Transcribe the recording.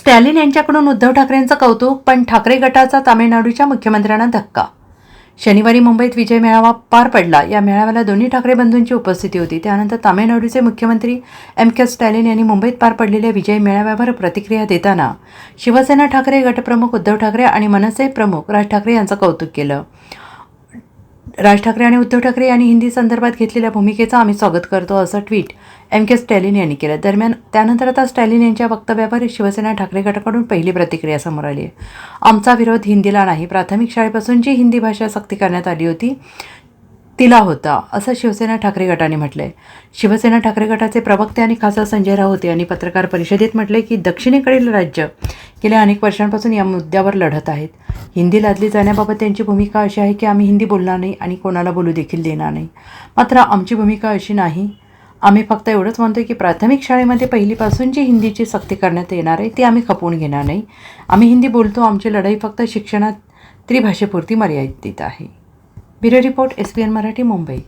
स्टॅलिन यांच्याकडून उद्धव ठाकरेंचं कौतुक पण ठाकरे गटाचा तामिळनाडूच्या मुख्यमंत्र्यांना धक्का. शनिवारी मुंबईत विजय मेळावा पार पडला. या मेळाव्याला दोन्ही ठाकरे बंधूंची उपस्थिती होती. त्यानंतर तामिळनाडूचे मुख्यमंत्री एम के स्टॅलिन यांनी मुंबईत पार पडलेल्या विजय मेळाव्यावर प्रतिक्रिया देताना शिवसेना ठाकरे गटप्रमुख उद्धव ठाकरे आणि मनसे प्रमुख राज ठाकरे यांचं कौतुक केलं. राज ठाकरे आणि उद्धव ठाकरे यांनी हिंदी संदर्भात घेतलेल्या भूमिकेचं आम्ही स्वागत करतो असं ट्विट एम के स्टॅलिन यांनी केलं. दरम्यान त्यानंतर आता स्टॅलिन यांच्या वक्तव्यावर शिवसेना ठाकरे गटाकडून पहिली प्रतिक्रिया समोर आली आहे. आमचा विरोध हिंदीला नाही. प्राथमिक शाळेपासून जी हिंदी भाषा सक्ती करण्यात आली होती तिला होता असं शिवसेना ठाकरे गटाने म्हटलंय. शिवसेना ठाकरे गटाचे प्रवक्ते आणि खासदार संजय राऊत यांनी पत्रकार परिषदेत म्हटले की दक्षिणेकडील राज्य गेल्या अनेक वर्षांपासून या मुद्द्यावर लढत आहेत. हिंदी लादली जाण्याबाबत त्यांची भूमिका अशी आहे की आम्ही हिंदी बोलणार नाही आणि कोणाला बोलू देखील देणार नाही. मात्र आमची भूमिका अशी नाही. आम्ही फक्त एवढंच म्हणतो की प्राथमिक शाळेमध्ये पहिलीपासून जी हिंदीची सक्ती करण्यात येणार आहे ती आम्ही खपवून घेणार नाही. आम्ही हिंदी बोलतो आमची लढाई फक्त शिक्षणात त्रिभाषेपुरती मर्यादित आहे. Bureau report S P N Marathi Mumbai.